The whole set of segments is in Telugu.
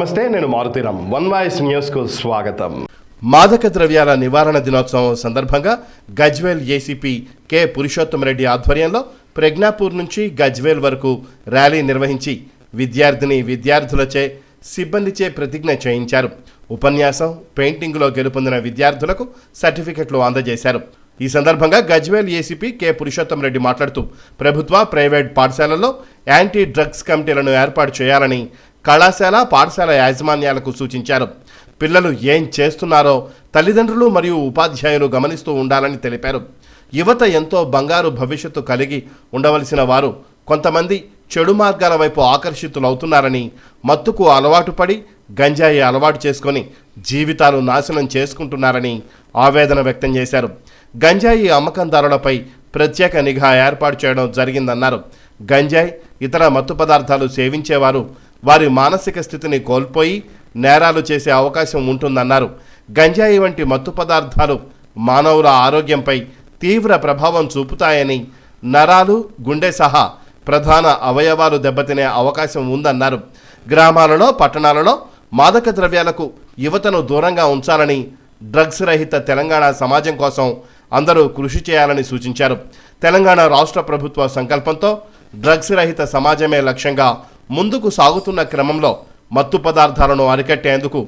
నమస్తే నేను మారుతీరామ్ వన్ వాయిస్ న్యూస్కు స్వాగతం. మాదక ద్రవ్యాల నివారణ దినోత్సవం సందర్భంగా గజ్వేల్ ఏసీపీ కె. పురుషోత్తమరెడ్డి ఆధ్వర్యంలో ప్రజ్ఞాపూర్ నుంచి గజ్వేల్ వరకు ర్యాలీ నిర్వహించి విద్యార్థిని విద్యార్థులచే సిబ్బందిచే ప్రతిజ్ఞ చేయించారు. ఉపన్యాసం పెయింటింగ్లో గెలుపొందిన విద్యార్థులకు సర్టిఫికెట్లు అందజేశారు. ఈ సందర్భంగా గజ్వేల్ ఏసీపీ కె. పురుషోత్తం రెడ్డి మాట్లాడుతూ ప్రభుత్వ ప్రైవేట్ పాఠశాలల్లో యాంటీ డ్రగ్స్ కమిటీలను ఏర్పాటు చేయాలని కళాశాల పాఠశాల యాజమాన్యాలకు సూచించారు. పిల్లలు ఏం చేస్తున్నారో తల్లిదండ్రులు మరియు ఉపాధ్యాయులు గమనిస్తూ ఉండాలని తెలిపారు. యువత ఎంతో బంగారు భవిష్యత్తు కలిగి ఉండవలసిన వారు కొంతమంది చెడు మార్గాల వైపు ఆకర్షితులవుతున్నారని మత్తుకు అలవాటు పడి గంజాయి అలవాటు చేసుకొని జీవితాలు నాశనం చేసుకుంటున్నారని ఆవేదన వ్యక్తం చేశారు. గంజాయి అమ్మకందారులపై ప్రత్యేక నిఘా ఏర్పాటు చేయడం జరిగిందన్నారు. గంజాయి ఇతర మత్తు పదార్థాలు సేవించేవారు వారి మానసిక స్థితిని కోల్పోయి నేరాలు చేసే అవకాశం ఉంటుందన్నారు. గంజాయి వంటి మత్తు పదార్థాలు మానవుల ఆరోగ్యంపై తీవ్ర ప్రభావం చూపుతాయని నరాలు గుండె సహా ప్రధాన అవయవాలు దెబ్బతినే అవకాశం ఉందన్నారు. గ్రామాలలో పట్టణాలలో మాదక ద్రవ్యాలకు యువతను దూరంగా ఉంచాలని డ్రగ్స్ రహిత తెలంగాణ సమాజం కోసం అందరూ కృషి చేయాలని సూచించారు. తెలంగాణ రాష్ట్ర ప్రభుత్వ సంకల్పంతో డ్రగ్స్ రహిత సమాజమే లక్ష్యంగా ముందుకు సాగుతున్న క్రమంలో మత్తు పదార్థాలను అరికట్టేందుకు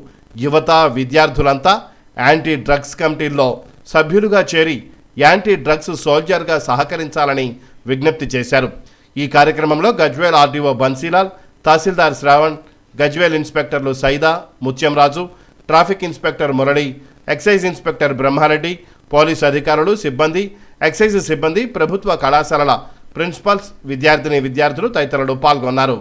యువత విద్యార్థులంతా యాంటీ డ్రగ్స్ కమిటీల్లో సభ్యులుగా చేరి యాంటీ డ్రగ్స్ సోల్జర్గా సహకరించాలని విజ్ఞప్తి చేశారు. ఈ కార్యక్రమంలో Gajwel RDO Bansilal tahsildar Shravan Gajwel ఇన్స్పెక్టర్లు Saida Muthyamraju traffic inspector Murali excise inspector Brahmareddy police అధికారులు సిబ్బంది ఎక్సైజ్ సిబ్బంది ప్రభుత్వ కళాశాలల ప్రిన్సిపల్స్ విద్యార్థిని విద్యార్థులు తదితరులు పాల్గొన్నారు.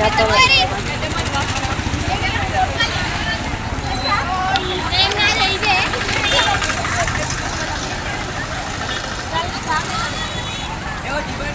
ya todo. એવો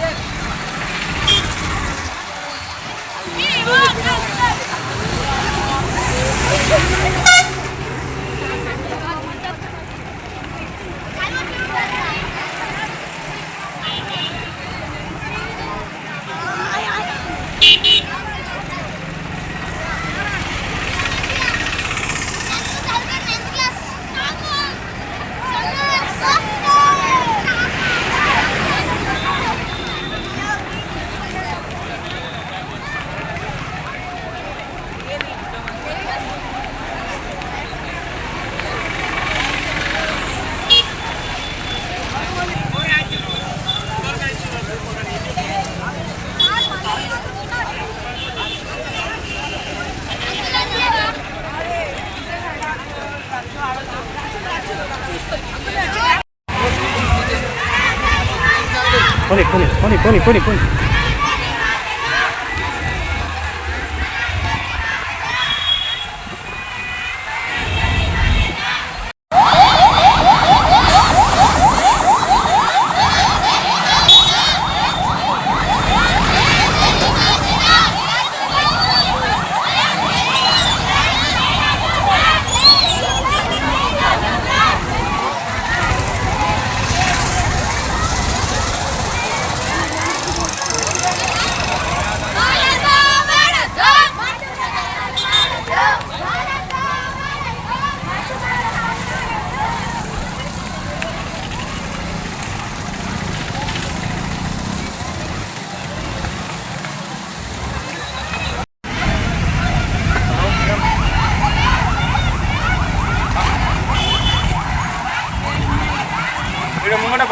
పోనీ పోనీ పోనీ పోనీ పోనీ పోనీ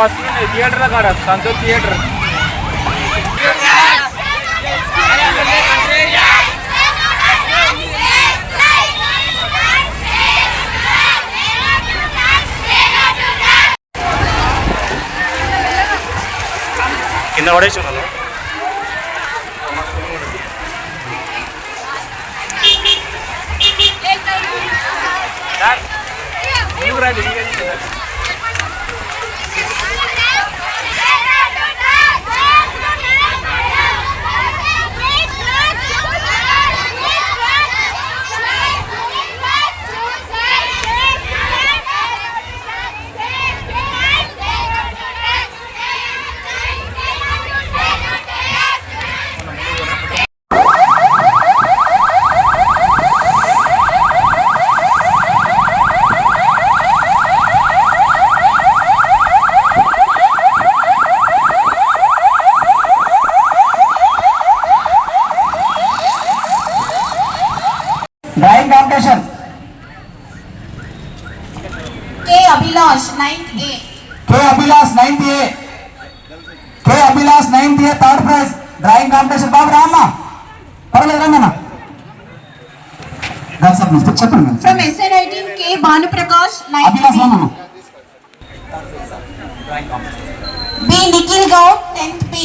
ఫస్ట్ ఉన్నాయి థియేటర్ కాడ సంతోష్ థియేటర్ కింద పడేసి ఉన్నాను ड्राइंग कॉम्पिटिशन के अभिलाष नाइन्थ ए के अभिलाष नाइन्थ ए के Abhilash ninth A third prize drawing competition బాబు రామ్మా పర్లేదు రండి దాని సార్ మిస్టర్ చెప్పండి फ्रॉम SN18 के भानुप्रकाश అభిలాష్ 9th రామ్మా B B Nikhil Gaur 10th B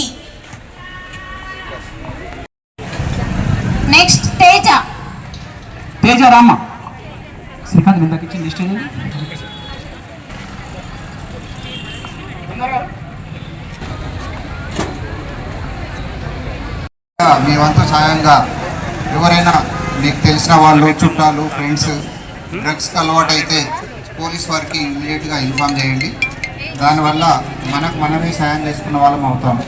Teja రామ్మ శ్రీకాంత్ ఇందాక ఇచ్చిన లిస్ట్ ఏంటి మీ వంతు సాయంగా ఎవరైనా మీకు తెలిసిన వాళ్ళు చుట్టాలు ఫ్రెండ్స్ డ్రగ్స్కి అలవాటు అయితే పోలీస్ వారికి ఇమీడియట్గా ఇన్ఫామ్ చేయండి. దానివల్ల మనకు మనమే సాయం చేసుకున్న వాళ్ళం అవుతాం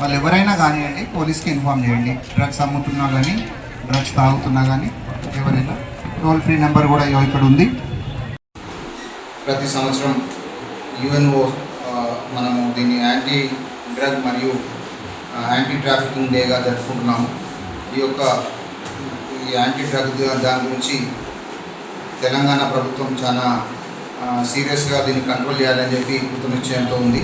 వాళ్ళు ఎవరైనా కానివ్వండి పోలీస్కి ఇన్ఫామ్ చేయండి. డ్రగ్స్ అమ్ముతున్నా కానీ డ్రగ్స్ తాగుతున్నా కానీ ఎవరైనా టోల్ ఫ్రీ నెంబర్ కూడా ఇక్కడ ఉంది. ప్రతి సంవత్సరం యుఎన్ఓ మనము దీన్ని యాంటీ డ్రగ్ మరియు యాంటీ ట్రాఫికింగ్ డేగా జరుపుకుంటున్నాము. ఈ యొక్క ఈ యాంటీ డ్రగ్ దాని గురించి తెలంగాణ ప్రభుత్వం చాలా సీరియస్గా దీన్ని కంట్రోల్ చేయాలని చెప్పి కృతనిశ్చయంతో ఉంది.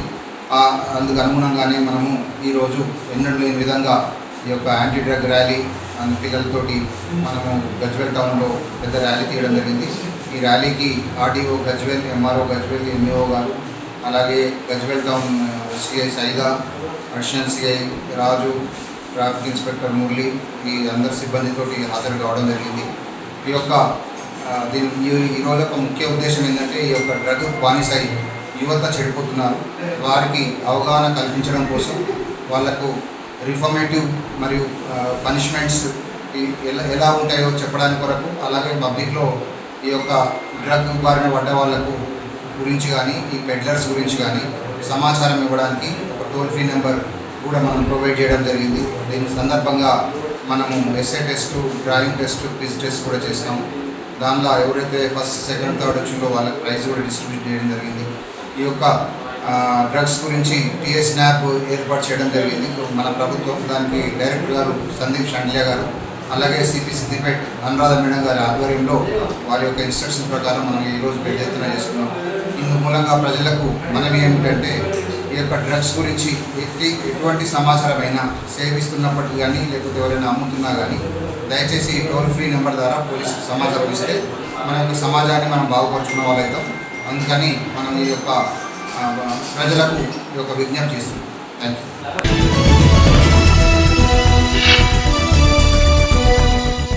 ఆ, అందుకు అనుగుణంగానే మనము ఈరోజు ఎన్నడూ లేని విధంగా ఈ యొక్క యాంటీ డ్రగ్ ర్యాలీ అండ్ పిల్లలతోటి మనము గజ్వెల్ టౌన్లో పెద్ద ర్యాలీ తీయడం జరిగింది. ఈ ర్యాలీకి RDO Gajwel MRO Gajwel MEO గారు అలాగే Gajwel town CI Saida additional CI Raju traffic inspector Murali ఈ అందరి సిబ్బందితోటి హాజరు కావడం జరిగింది. ఈ యొక్క దీని ఈ- ఈ రోజు యొక్క ముఖ్య ఉద్దేశం ఏంటంటే ఈ యొక్క డ్రగ్ బానిసై యువత చెడిపోతున్నారు. వారికి అవగాహన కల్పించడం కోసం వాళ్ళకు రిఫర్మేటివ్ మరియు పనిష్మెంట్స్ ఎలా ఎలా ఉంటాయో చెప్పడానికి కొరకు అలాగే పబ్లిక్లో ఈ యొక్క డ్రగ్ బారిన పడ్డ వాళ్ళకు గురించి కానీ ఈ పెడ్లర్స్ గురించి కానీ సమాచారం ఇవ్వడానికి ఒక టోల్ ఫ్రీ నెంబర్ కూడా మనం ప్రొవైడ్ చేయడం జరిగింది. దీని సందర్భంగా మనము SA test drawing test quiz test కూడా చేసినాము దానిలో ఎవరైతే ఫస్ట్ సెకండ్ థర్డ్ వచ్చిందో వాళ్ళకి ప్రైజ్ కూడా డిస్ట్రిబ్యూట్ చేయడం జరిగింది. ఈ యొక్క డ్రగ్స్ గురించి టీఎస్ స్నాప్ ఏర్పాటు చేయడం జరిగింది. మన ప్రభుత్వం దానికి డైరెక్టర్ గారు సందీప్ షండ్లియా గారు అలాగే సిపి సిద్దిపేట్ అనురాధ మేడం గారి ఆధ్వర్యంలో వారి యొక్క ఇన్స్ట్రక్షన్ ప్రకారం మనం ఈరోజు పెద్ద ఎత్తున చేసుకున్నాం. ఇందు మూలంగా ప్రజలకు మనవి ఏమిటంటే ఈ యొక్క డ్రగ్స్ గురించి ఎట్టి ఎటువంటి సమాచారమైనా సేవిస్తున్నప్పటికీ కానీ లేకపోతే ఎవరైనా అమ్ముతున్నా కానీ దయచేసి టోల్ ఫ్రీ నెంబర్ ద్వారా పోలీసు సమాచారం ఇస్తే మన యొక్క సమాజాన్ని మనం బాగుపరుచుకున్న వాళ్ళైతాం. అందుకని మనం ఈ యొక్క ప్రజలకు ఈ యొక్క విజ్ఞప్తి చేస్తున్నాం థ్యాంక్ యూ